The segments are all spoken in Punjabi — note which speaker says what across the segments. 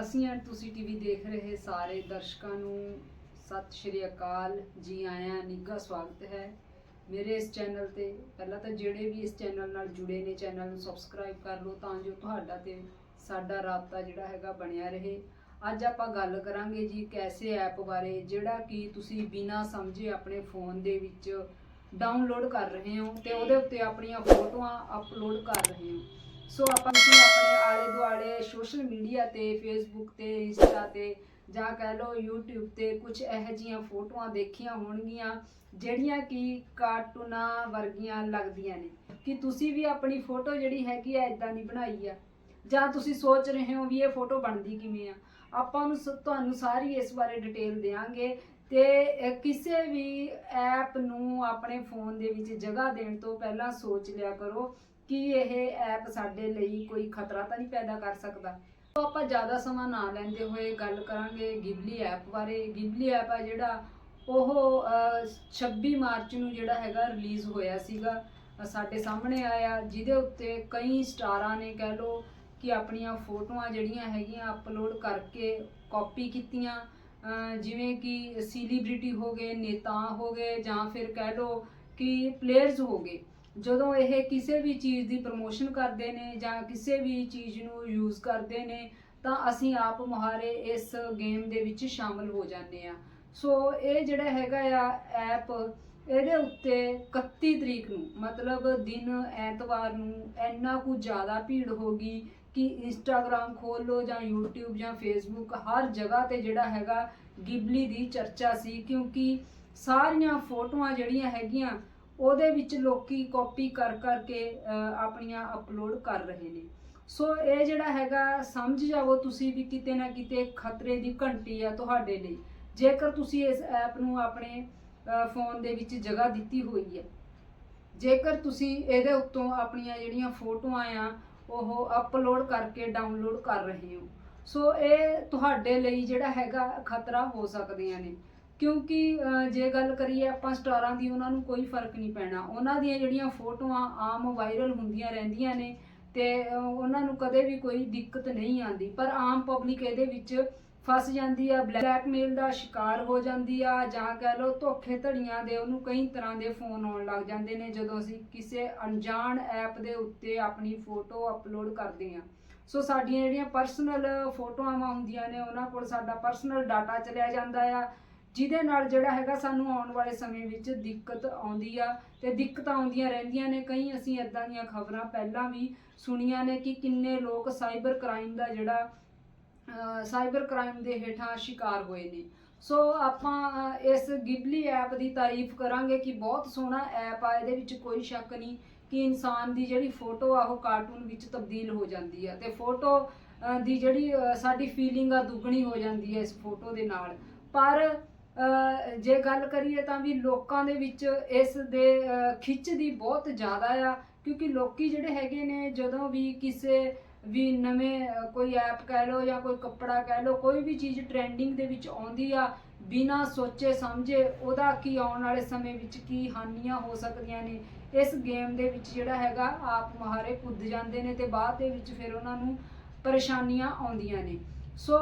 Speaker 1: ਅਸੀਂ ਐਂਡ ਤੁਸੀਂ ਟੀਵੀ ਦੇਖ ਰਹੇ ਸਾਰੇ ਦਰਸ਼ਕਾਂ ਨੂੰ। ਸਤਿ ਸ਼੍ਰੀ ਅਕਾਲ। ਜੀ ਆਇਆਂ, ਨਿੱਘਾ ਸਵਾਗਤ ਹੈ ਮੇਰੇ ਇਸ ਚੈਨਲ ਤੇ। ਪਹਿਲਾਂ ਤਾਂ ਜਿਹੜੇ ਵੀ ਇਸ ਚੈਨਲ ਨਾਲ ਜੁੜੇ ਨੇ, ਚੈਨਲ ਨੂੰ ਸਬਸਕ੍ਰਾਈਬ ਕਰ ਲਓ ਤਾਂ ਜੋ ਤੁਹਾਡਾ ਤੇ ਸਾਡਾ ਰਾਬਤਾ ਜਿਹੜਾ ਹੈਗਾ ਬਣਿਆ ਰਹੇ। ਅੱਜ ਆਪਾਂ ਗੱਲ ਕਰਾਂਗੇ ਜੀ ਇੱਕ ਐਸੇ ਐਪ ਬਾਰੇ, ਜਿਹੜਾ ਕਿ ਤੁਸੀਂ ਬਿਨਾਂ ਸਮਝੇ ਆਪਣੇ ਫੋਨ ਦੇ ਵਿੱਚ ਡਾਊਨਲੋਡ ਕਰ ਰਹੇ ਹੋ ਤੇ ਉਹਦੇ ਉੱਤੇ ਆਪਣੀਆਂ ਫੋਟੋਆਂ ਅਪਲੋਡ ਕਰ ਰਹੇ ਹੋ। ਸੋ ਆਪਾਂ ਤੁਸੀਂ ਆਪਣੇ ਆਲੇ ਦੁਆਲੇ ਸੋਸ਼ਲ ਮੀਡੀਆ ਤੇ ਫੇਸਬੁੱਕ ਤੇ ਇੰਸਟਾ ਤੇ ਜਾਂ ਕਹਿ ਲਓ YouTube ਤੇ ਕੁਝ ਇਹੋ ਜਿਹੀਆਂ ਫੋਟੋਆਂ ਦੇਖੀਆਂ ਹੋਣਗੀਆਂ, ਜਿਹੜੀਆਂ ਕਿ ਕਾਰਟੂਨਾਂ ਵਰਗੀਆਂ ਲੱਗਦੀਆਂ ਨੇ। ਕਿ ਤੁਸੀਂ ਵੀ ਆਪਣੀ ਫੋਟੋ ਜਿਹੜੀ ਹੈਗੀ ਆ ਇਦਾਂ ਦੀ ਬਣਾਈ ਆ। ਜਾਂ ਤੁਸੀਂ ਸੋਚ ਰਹੇ ਹੋ ਵੀ ਇਹ ਫੋਟੋ ਬਣਦੀ ਕਿਵੇਂ ਆ। ਆਪਾਂ ਨੂੰ ਸ- ਤੁਹਾਨੂੰ ਸਾਰੀ ਇਸ ਬਾਰੇ ਡਿਟੇਲ ਦੇਵਾਂਗੇ ਤੇ ਕਿਸੇ ਵੀ ਐਪ ਨੂੰ ਆਪਣੇ ਫੋਨ ਦੇ ਵਿੱਚ ਜਗ੍ਹਾ ਦੇਣ ਤੋਂ ਪਹਿਲਾਂ ਸੋਚ ਲਿਆ ਕਰੋ ਕੀ ਇਹ ਐਪ ਸਾਡੇ ਲਈ ਕੋਈ ਖਤਰਾ ਤਾਂ ਨਹੀਂ ਪੈਦਾ ਕਰ ਸਕਦਾ? ਸੋ ਆਪਾਂ ਜ਼ਿਆਦਾ ਸਮਾਂ ਨਾ ਲੈਂਦੇ ਹੋਏ ਗੱਲ ਕਰਾਂਗੇ ਗਿਬਲੀ ਐਪ ਬਾਰੇ। ਗਿਬਲੀ ਐਪ ਆ ਜਿਹੜਾ ਉਹ ਅਹ, 26 ਮਾਰਚ ਨੂੰ ਜਿਹੜਾ ਹੈਗਾ ਰਿਲੀਜ਼ ਹੋਇਆ ਸੀਗਾ ਸਾਡੇ ਸਾਹਮਣੇ ਆਇਆ। ਜਿਹਦੇ ਉੱਤੇ ਕਈ ਸਟਾਰਾਂ ਨੇ ਕਹਿ ਲਓ ਕਿ ਆਪਣੀਆਂ ਫੋਟੋਆਂ ਜਿਹੜੀਆਂ ਹੈਗੀਆਂ ਅਪਲੋਡ ਕਰਕੇ ਕਾਪੀ ਕੀਤੀਆਂ। ਜਿਵੇਂ ਕਿ ਸੈਲੀਬ੍ਰਿਟੀ ਹੋ ਗਏ ਨੇਤਾ ਹੋ ਗਏ ਜਾਂ ਫਿਰ ਕਹਿ ਲਓ ਕਿ ਪਲੇਅਰਸ ਹੋ ਗਏ। ਜਦੋਂ ਇਹ ਕਿਸੇ ਵੀ ਚੀਜ਼ ਦੀ ਪ੍ਰਮੋਸ਼ਨ ਕਰਦੇ ਨੇ ਜਾਂ ਕਿਸੇ ਵੀ ਚੀਜ਼ ਨੂੰ ਯੂਜ਼ ਕਰਦੇ ਨੇ, ਤਾਂ ਅਸੀਂ ਆਪ ਮੁਹਾਰੇ ਇਸ ਗੇਮ ਦੇ ਵਿੱਚ ਸ਼ਾਮਲ ਹੋ ਜਾਂਦੇ ਆ ਸੋ ਇਹ ਜਿਹੜਾ ਹੈਗਾ ਆ ਐਪ ਇਹਦੇ ਉੱਤੇ 31 ਤਰੀਕ ਨੂੰ, ਮਤਲਬ ਦਿਨ ਐਤਵਾਰ ਨੂੰ ਇੰਨਾ ਕੁ ਜ਼ਿਆਦਾ ਭੀੜ ਹੋਗੀ ਕਿ ਇੰਸਟਾਗ੍ਰam ਖੋਲ ਲਓ ਜਾਂ YouTube ਜਾਂ Facebook, ਹਰ ਜਗ੍ਹਾ ਤੇ ਜਿਹੜਾ ਹੈਗਾ ਗਿਬਲੀ ਦੀ ਚਰਚਾ ਸੀ, ਕਿਉਂਕਿ ਸਾਰੀਆਂ ਫੋਟੋਆਂ ਜਿਹੜੀਆਂ ਹੈਗੀਆਂ ਉਹਦੇ ਵਿੱਚ ਲੋਕੀ ਕਾਪੀ ਕਰ ਕਰਕੇ ਆਪਣੀਆਂ ਅਪਲੋਡ ਕਰ ਰਹੇ ਨੇ। ਸੋ ਇਹ ਜਿਹੜਾ ਹੈਗਾ, ਸਮਝ ਜਾਵੋ ਤੁਸੀਂ ਵੀ ਕਿਤੇ ਨਾ ਕਿਤੇ ਖਤਰੇ ਦੀ ਘੰਟੀ ਆ ਤੁਹਾਡੇ ਲਈ। ਜੇਕਰ ਤੁਸੀਂ ਇਸ ਐਪ ਨੂੰ ਆਪਣੇ ਫੋਨ ਦੇ ਵਿੱਚ ਜਗ੍ਹਾ ਦਿੱਤੀ ਹੋਈ ਹੈ। ਜੇਕਰ ਤੁਸੀਂ ਇਹਦੇ ਉੱਤੋਂ ਆਪਣੀਆਂ ਜਿਹੜੀਆਂ ਫੋਟੋਆਂ ਆ, ਉਹ ਅਪਲੋਡ ਕਰਕੇ ਡਾਊਨਲੋਡ ਕਰ ਰਹੇ ਹੋ। ਸੋ ਇਹ ਤੁਹਾਡੇ ਲਈ ਜਿਹੜਾ ਹੈਗਾ ਖਤਰਾ ਹੋ ਸਕਦੀਆਂ ਨੇ। ਕਿਉਂਕਿ ਜੇ ਗੱਲ ਕਰੀਏ ਆਪਾਂ ਸਟਾਰਾਂ ਦੀ, ਉਹਨਾਂ ਨੂੰ ਕੋਈ ਫ਼ਰਕ ਨਹੀਂ ਪੈਣਾ। ਉਹਨਾਂ ਦੀਆਂ ਜਿਹੜੀਆਂ ਫੋਟੋਆਂ ਆਮ ਵਾਇਰਲ ਹੁੰਦੀਆਂ ਰਹਿੰਦੀਆਂ ਨੇ ਤੇ ਉਹਨਾਂ ਨੂੰ ਕਦੇ ਵੀ ਕੋਈ ਦਿੱਕਤ ਨਹੀਂ ਆਉਂਦੀ। ਪਰ ਆਮ ਪਬਲਿਕ ਇਹਦੇ ਵਿੱਚ ਫਸ ਜਾਂਦੀ ਆ, ਬਲੈਕਮੇਲ ਦਾ ਸ਼ਿਕਾਰ ਹੋ ਜਾਂਦੀ ਆ, ਜਾਂ ਕਹਿ ਲਓ ਧੋਖੇ ਧੜੀਆਂ ਦੇ ਉਹਨੂੰ ਕਈ ਤਰ੍ਹਾਂ ਦੇ ਫੋਨ ਆਉਣ ਲੱਗ ਜਾਂਦੇ ਨੇ ਜਦੋਂ ਅਸੀਂ ਕਿਸੇ ਅਣਜਾਣ ਐਪ ਦੇ ਉੱਤੇ ਆਪਣੀ ਫੋਟੋ ਅਪਲੋਡ ਕਰਦੇ ਆ ਸੋ ਸਾਡੀਆਂ ਜਿਹੜੀਆਂ ਪਰਸਨਲ ਫੋਟੋਆਂ ਹੁੰਦੀਆਂ ਨੇ, ਉਹਨਾਂ ਕੋਲ ਸਾਡਾ ਪਰਸਨਲ ਡਾਟਾ ਚਲਿਆ ਜਾਂਦਾ ਆ। ਜਿਹਦੇ ਨਾਲ ਜਿਹੜਾ ਹੈਗਾ ਸਾਨੂੰ ਆਉਣ ਵਾਲੇ ਸਮੇਂ ਵਿੱਚ ਦਿੱਕਤ ਆਉਂਦੀ ਆ ਤੇ ਦਿੱਕਤਾਂ ਆਉਂਦੀਆਂ ਰਹਿੰਦੀਆਂ ਨੇ। ਕਈ ਅਸੀਂ ਇਦਾਂ ਦੀਆਂ ਖਬਰਾਂ ਪਹਿਲਾਂ ਵੀ ਸੁਣੀਆਂ ਨੇ ਕਿ ਕਿੰਨੇ ਲੋਕ ਸਾਈਬਰ ਕ੍ਰਾਈਮ ਦਾ ਜਿਹੜਾ ਸਾਈਬਰ ਕ੍ਰਾਈਮ ਦੇ ਹੇਠਾਂ ਸ਼ਿਕਾਰ ਹੋਏ ਨੇ। ਸੋ ਆਪਾਂ ਇਸ ਗਿਬਲੀ ਐਪ ਦੀ ਤਾਰੀਫ ਕਰਾਂਗੇ ਕਿ ਬਹੁਤ ਸੋਹਣਾ ਐਪ ਆ, ਇਹਦੇ ਵਿੱਚ ਕੋਈ ਸ਼ੱਕ ਨਹੀਂ ਕਿ ਇਨਸਾਨ ਦੀ ਜਿਹੜੀ ਫੋਟੋ ਆ, ਉਹ ਕਾਰਟੂਨ ਵਿੱਚ ਤਬਦੀਲ ਹੋ ਜਾਂਦੀ ਆ ਤੇ ਫੋਟੋ ਦੀ ਜਿਹੜੀ ਸਾਡੀ ਫੀਲਿੰਗ ਆ, ਦੁੱਗਣੀ ਹੋ ਜਾਂਦੀ ਹੈ ਇਸ ਫੋਟੋ ਦੇ ਨਾਲ। ਪਰ ਜੇ ਗੱਲ ਕਰੀਏ ਤਾਂ ਵੀ ਲੋਕਾਂ ਦੇ ਵਿੱਚ ਇਸ ਦੇ ਖਿੱਚ ਦੀ ਬਹੁਤ ਜ਼ਿਆਦਾ ਆ, ਕਿਉਂਕਿ ਲੋਕੀ ਜਿਹੜੇ ਹੈਗੇ ਨੇ, ਜਦੋਂ ਵੀ ਕਿਸੇ ਵੀ ਨਵੇਂ ਕੋਈ ਐਪ ਕਹਿ ਲਓ ਜਾਂ ਕੋਈ ਕੱਪੜਾ ਕਹਿ ਲਓ, ਕੋਈ ਵੀ ਚੀਜ਼ ਟ੍ਰੈਂਡਿੰਗ ਦੇ ਵਿੱਚ ਆਉਂਦੀ ਆ, ਬਿਨਾਂ ਸੋਚੇ ਸਮਝੇ, ਉਹਦਾ ਕੀ ਆਉਣ ਵਾਲੇ ਸਮੇਂ ਵਿੱਚ ਕੀ ਹਾਨੀਆਂ ਹੋ ਸਕਦੀਆਂ ਨੇ, ਇਸ ਗੇਮ ਦੇ ਵਿੱਚ ਜਿਹੜਾ ਹੈਗਾ, ਆਪ ਮਹਾਰੇ ਕੁੱਦ ਜਾਂਦੇ ਨੇ ਤੇ ਬਾਅਦ ਦੇ ਵਿੱਚ ਫਿਰ ਉਹਨਾਂ ਨੂੰ ਪਰੇਸ਼ਾਨੀਆਂ ਆਉਂਦੀਆਂ ਨੇ। ਸੋ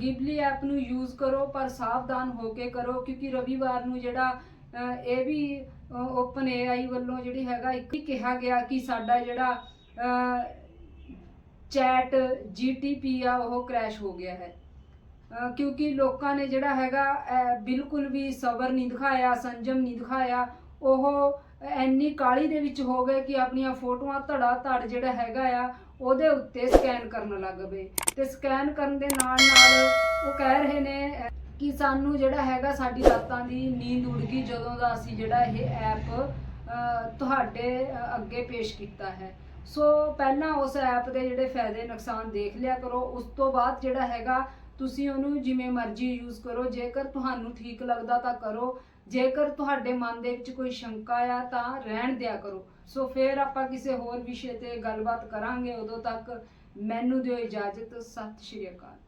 Speaker 1: ਗਿਬਲੀ ਐਪ ਨੂੰ ਯੂਜ਼ ਕਰੋ, ਪਰ ਸਾਵਧਾਨ ਹੋ ਕੇ ਕਰੋ, ਕਿਉਂਕਿ ਰਵੀਵਾਰ ਨੂੰ ਜਿਹੜਾ ਇਹ ਵੀ ਓਪਨ ਏਆਈ ਵੱਲੋਂ ਜਿਹੜੀ ਹੈਗਾ, ਇੱਕ ਹੀ ਕਿਹਾ ਗਿਆ ਕਿ ਸਾਡਾ ਜਿਹੜਾ ਚੈਟ ਜੀਟੀਪੀ ਆ, ਉਹ ਕ੍ਰੈਸ਼ ਹੋ ਗਿਆ ਹੈ। ਕਿਉਂਕਿ ਲੋਕਾਂ ਨੇ ਜਿਹੜਾ ਹੈਗਾ ਬਿਲਕੁਲ ਵੀ ਸਬਰ ਨਹੀਂ ਦਿਖਾਇਆ, ਸੰਜਮ ਨਹੀਂ ਦਿਖਾਇਆ ਉਹ ਇੰਨੀ ਕਾਲੀ ਦੇ ਵਿੱਚ ਹੋ ਗਏ ਕਿ ਆਪਣੀਆਂ ਫੋਟੋਆਂ ਧੜਾ ਧੜ ਜਿਹੜਾ ਹੈਗਾ ਆ, ਉਹਦੇ ਉੱਤੇ ਸਕੈਨ ਕਰਨ ਲੱਗ ਪਏ। ਤੇ ਸਕੈਨ ਕਰਨ ਦੇ ਨਾਲ ਨਾਲ ਉਹ ਕਹਿ ਰਹੇ ਨੇ ਕਿ ਸਾਨੂੰ ਜਿਹੜਾ ਹੈਗਾ ਸਾਡੀ ਰਾਤਾਂ ਦੀ ਨੀਂਦ ਉੜ ਗਈ ਜਦੋਂ ਦਾ ਅਸੀਂ ਜਿਹੜਾ ਇਹ ਐਪ ਤੁਹਾਡੇ ਅੱਗੇ ਪੇਸ਼ ਕੀਤਾ ਹੈ। ਸੋ ਪਹਿਲਾਂ ਉਸ ਐਪ ਦੇ ਜਿਹੜੇ ਫਾਇਦੇ ਨੁਕਸਾਨ ਦੇਖ ਲਿਆ ਕਰੋ। ਉਸ ਤੋਂ ਬਾਅਦ ਜਿਹੜਾ ਹੈਗਾ, ਤੁਸੀਂ ਉਹਨੂੰ ਜਿਵੇਂ ਮਰਜ਼ੀ ਯੂਜ਼ ਕਰੋ। ਜੇਕਰ ਤੁਹਾਨੂੰ ਠੀਕ ਲੱਗਦਾ ਤਾਂ ਕਰੋ। ਜੇਕਰ ਤੁਹਾਡੇ ਮਨ ਦੇ ਵਿੱਚ ਕੋਈ ਸ਼ੰਕਾ ਆ, ਤਾਂ ਰਹਿਣ ਦਿਆ ਕਰੋ। ਸੋ ਫਿਰ ਆਪਾਂ ਕਿਸੇ ਹੋਰ ਵਿਸ਼ੇ ਤੇ ਗੱਲਬਾਤ ਕਰਾਂਗੇ। ਉਦੋਂ ਤੱਕ ਮੈਨੂੰ ਦਿਓ ਇਜਾਜ਼ਤ। ਸਤਿ ਸ਼੍ਰੀ ਅਕਾਲ।